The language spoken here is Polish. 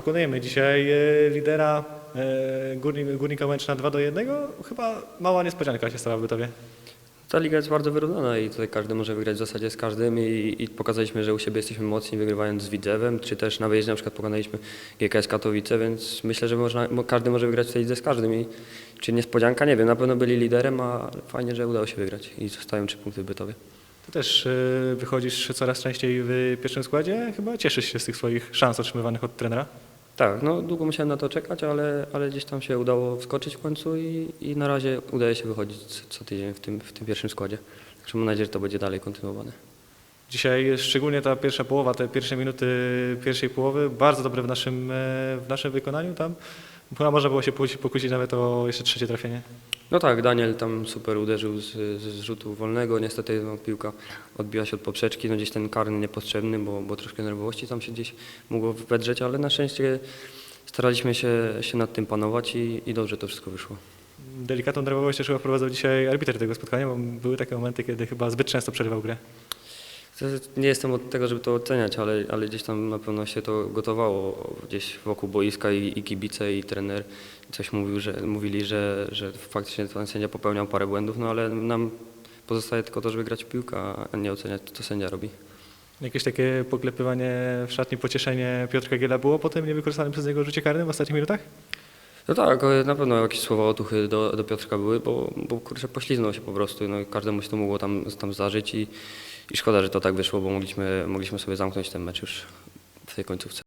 pokonujemy dzisiaj e, lidera e, Górnik, Górnika Łęczna 2 do 1. Chyba mała niespodzianka się stała w Bytowie. Ta liga jest bardzo wyrównana i tutaj każdy może wygrać w zasadzie z każdym i, i pokazaliśmy, że u siebie jesteśmy mocni wygrywając z Widzewem, czy też na wyjeździe na przykład pokonaliśmy GKS Katowice, więc myślę, że można, mo- każdy może wygrać w tej lidze z każdym i czy niespodzianka, nie wiem, na pewno byli liderem, a fajnie, że udało się wygrać i zostają trzy punkty w Bytowie. Ty też e, wychodzisz coraz częściej w pierwszym składzie. Chyba cieszysz się z tych swoich szans otrzymywanych od trenera. Tak, no długo musiałem na to czekać, ale, ale gdzieś tam się udało wskoczyć w końcu i, i na razie udaje się wychodzić co, tydzień w tym, w tym pierwszym składzie. Także mam nadzieję, że to będzie dalej kontynuowane. Dzisiaj szczególnie ta pierwsza połowa, te pierwsze minuty pierwszej połowy, bardzo dobre w naszym, e, w naszym wykonaniu tam. Można było się pokusić nawet o jeszcze trzecie trafienie. No tak, Daniel tam super uderzył z, z rzutu wolnego. Niestety no, piłka odbiła się od poprzeczki. No gdzieś ten karny niepotrzebny, bo, bo troszkę nerwowości tam się gdzieś mogło wedrzeć, ale na szczęście staraliśmy się, się nad tym panować i, i dobrze to wszystko wyszło. Delikatną nerwowość też chyba wprowadzał dzisiaj arbiter tego spotkania, bo były takie momenty, kiedy chyba zbyt często przerywał grę. Nie jestem od tego, żeby to oceniać, ale, ale gdzieś tam na pewno się to gotowało gdzieś wokół boiska i, i kibice i trener coś mówił, że, mówili, że, że faktycznie ten sędzia popełniał parę błędów, no ale nam pozostaje tylko to, żeby grać w piłkę, a nie oceniać, co sędzia robi. Jakieś takie poklepywanie w szatni, pocieszenie Piotrka Giela było po tym niewykorzystanym przez niego rzucie karnym w ostatnich minutach? No tak, na pewno jakieś słowa otuchy do, do Piotrka były, bo, bo kurczę, pośliznął się po prostu. No, i każdemu się to mogło tam, tam zdarzyć i, i szkoda, że to tak wyszło, bo mogliśmy, mogliśmy sobie zamknąć ten mecz już w tej końcówce.